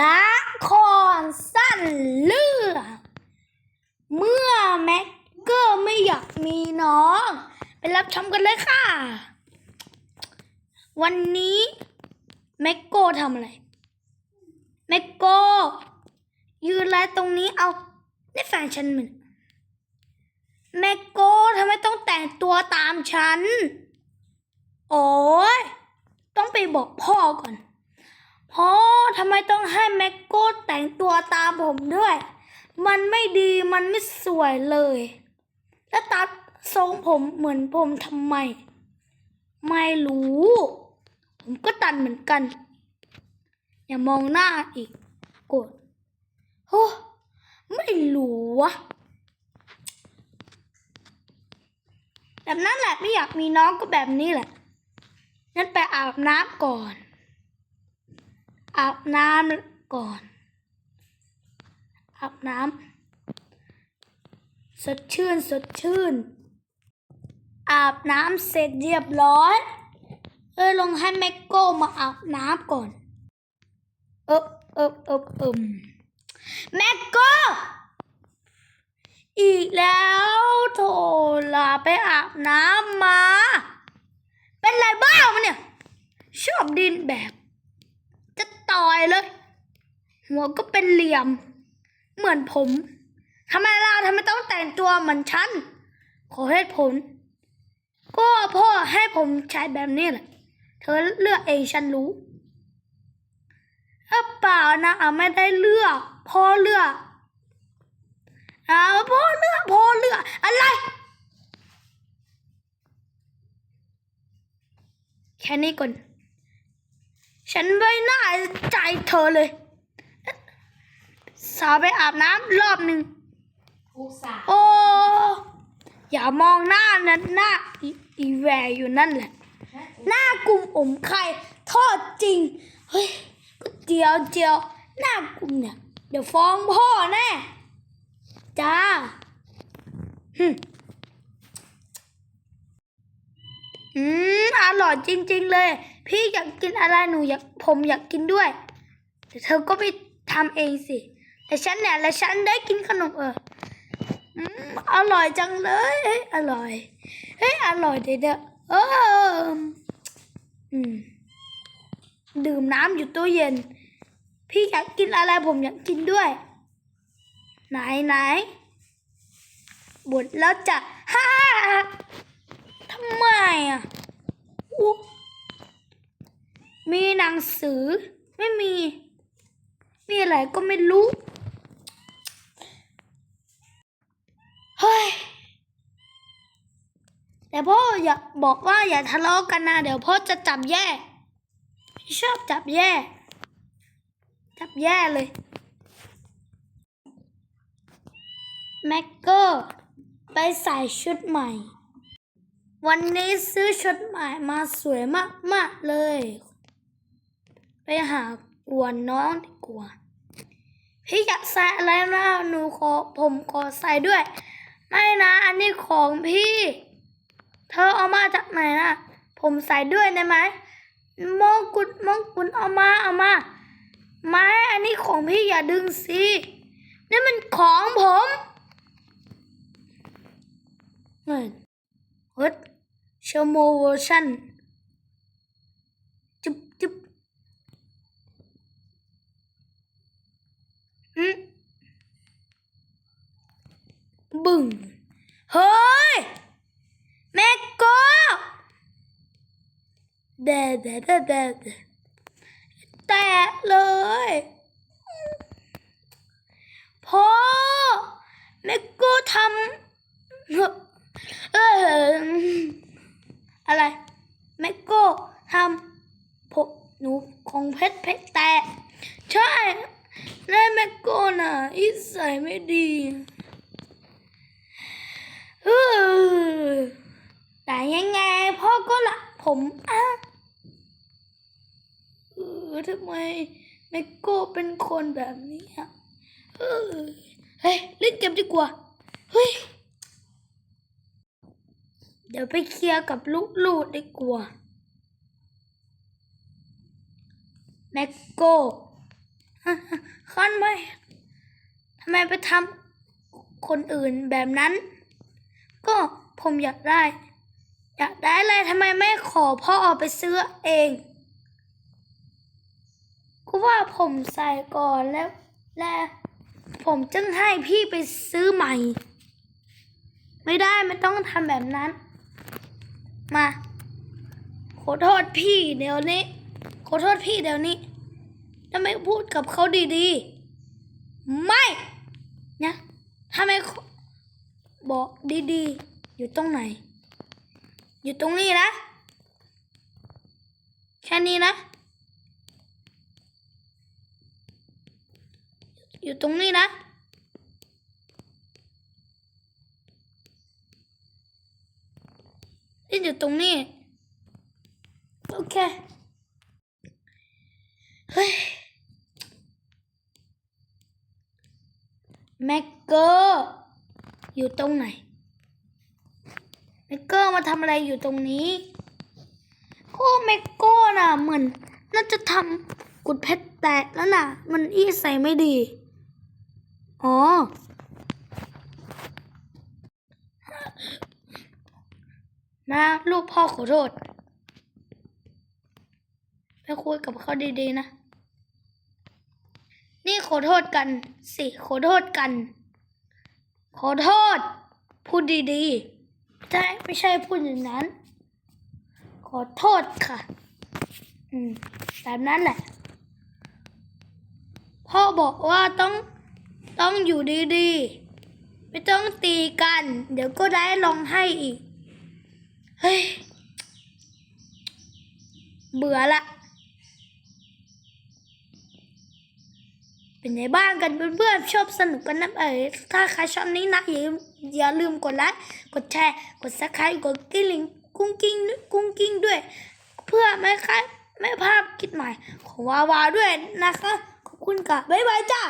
ละครสั้นเรื่องเมื่อแม็กเกอร์ไม่อยากมีน้อง ไปรับชมกันเลยค่ะ วันนี้แม็กโก้ทำอะไร แม็กโก้ยืนไรตรงนี้เอานี่แฟนฉันมันแม็กโก้ทำไมต้องแต่งตัวตามฉัน โอ้ยต้องไปบอกพ่อก่อน พ่อทำไมต้องให้แม็กโก้แต่งตัวตามผมด้วย มันไม่ดีมันไม่สวยเลย แล้วตัดทรงผมเหมือนผมทำไม ไม่รู้ ผมก็ตัดเหมือนกัน อย่ามองหน้าอีกโกรธโอ้ไม่รู้วะแบบนั้นแหละไม่อยากมีน้องก็แบบนี้แหละงั้นไปอาบน้ำก่อน อาบน้ำก่อน อาบน้ำสดชื่นสดชื่น อาบน้ำเสร็จเรียบร้อย เออลงให้แม็กโก้มาอาบน้ำก่อน เอบเอบเอบเอิมแม็กโก้อีกแล้วโถลาไปอาบน้ำมา เป็นไรบ้างมันเนี่ย ชอบดินแบบ ตอยเลย หัวก็เป็นเหลี่ยม เหมือนผมทำไมล่ะทำไมต้องแต่งตัวเหมือนฉัน ขอเหตุผล ก็พ่อให้ผมใช้แบบนี้แหละ เธอเลือกเองฉันรู้เออเปล่านะอะไม่ได้เลือก พ่อเลือกอ่าพ่อเลือกพ่อเลือกอะไร แค่นี้ก่อน ฉันไม่น่าใจเธอเลย สาวไปอาบน้ำรอบหนึ่งทุกสาโอ้อย่ามองหน้านั้นหน้าอีอีแวร์อยู่นั่นแหละ หน้ากลุ่มอมไข่ทอดจริง เฮ้ยก็เจียวเจียวหน้ากลุ่มเนี่ย เดี๋ยวฟ้องพ่อแน่ จ้าหึ อืมอร่อยจริง ๆ เลย พี่อยากกินอะไรหนูอยากผมอยากกินด้วย แต่เธอก็ไปทำเองสิ แต่ฉันเนี่ยและฉันได้กินขนมเอออืมอร่อยจังเลยเฮ้ยอร่อยเฮ้ยอร่อยเด็ดเอออืมดื่มน้ำอยู่ตู้เย็น พี่อยากกินอะไรผมอยากกินด้วย ไหนไหนบดแล้วจะฮ่า ไม่อุ๊มีหนังสือ ไม่มี มีอะไรก็ไม่รู้ เฮ้ย แต่พ่ออยากบอกว่าอย่าทะเลาะกันนะ เดี๋ยวพ่อจะจับแย่ชอบจับแย่ จับแย่เลย แม็กเกอร์ ไปใส่ชุดใหม่ วันนี้ซื้อชุดใหม่มาสวยมาก ๆ เลย ไปหากวนน้องดีกว่า พี่อยากใส่อะไรนะหนูขอผมขอใส่ด้วย ไม่นะ อันนี้ของพี่ เธอเอามาจากไหนนะ ผมใส่ด้วยได้ไหมมงกุฎมงกุฎเอามาเอามาไม่อันนี้ของพี่อย่าดึงสินี่มันของผมเฮ้ยเฮ้ยเชโมเวอร์ชันจุ๊บจุ๊บอืมบึ้งเฮ้ย แม่ก็เดดเดดเดดเดดแตะเลยพ่อแม่ก็ทำเออ อะไรแม่โก็ทำผมหนูของเพชรเพชรแตะใช่แล้วแม่โก็น่ะอิสัยไม่ดีเออแต่ยังไงพ่อก็รักผมอะเออทำไมแมกโก้เป็นคนแบบนี้อะเฮ้ยเล่นเกมดีกว่าเฮ้ย เดี๋ยวไปเคลียร์กับลูกลูดดีกว่าแม็กโก้คันไม่ทำไมไปทำคนอื่นแบบนั้น ก็ผมอยากได้ อยากได้อะไรทำไมไม่ขอพ่อเอาไปซื้อเอง ก็ว่าผมใส่ก่อนแล้ว และผมจึงให้พี่ไปซื้อใหม่ ไม่ได้ไม่ต้องทำแบบนั้น มาขอโทษพี่เดี๋ยวนี้ขอโทษพี่เดี๋ยวนี้ทำไมพูดกับเขาดีๆ ไม่นะทำไมบอกดีๆ อยู่ตรงไหน อยู่ตรงนี้นะ แค่นี้นะ อยู่ตรงนี้นะ นี่อยู่ตรงนี้ โอเค เฮ้ย แม็กเกอร์อยู่ตรงไหน แม็กเกอร์มาทำอะไรอยู่ตรงนี้ โอ้แม็กโก้น่ะเหมือนน่าจะทำกุดเพชรแตกแล้วน่ะ มันอี้ใส่ไม่ดี อ๋อ นะลูกพ่อขอโทษไปคุยกับเขาดีๆนะ นี่ขอโทษกัน สิ ขอโทษกัน ขอโทษ พูดดีๆใช่ไม่ใช่พูดอย่างนั้น ขอโทษค่ะ อืมแบบนั้นแหละ พ่อบอกว่าต้องต้องอยู่ดีๆ ไม่ต้องตีกัน เดี๋ยวก็ได้ลองให้อีก เฮ้ย เบื่อละ เป็นไงบ้างกันเพื่อนๆชอบสนุกกันนะเอ๋ยถ้าใครชอบนี้นะอย่าลืมอย่าลืมกดไลค์กดแชร์ กดซับสไครต์กดกระลิ่งกุ้งกิ้งกุ้งกิ้งด้วย เพื่อไม่ค่ะไม่พลาดคลิปใหม่ของวาวาด้วยนะคะ ขอบคุณค่ะ บ๊ายบายจ้า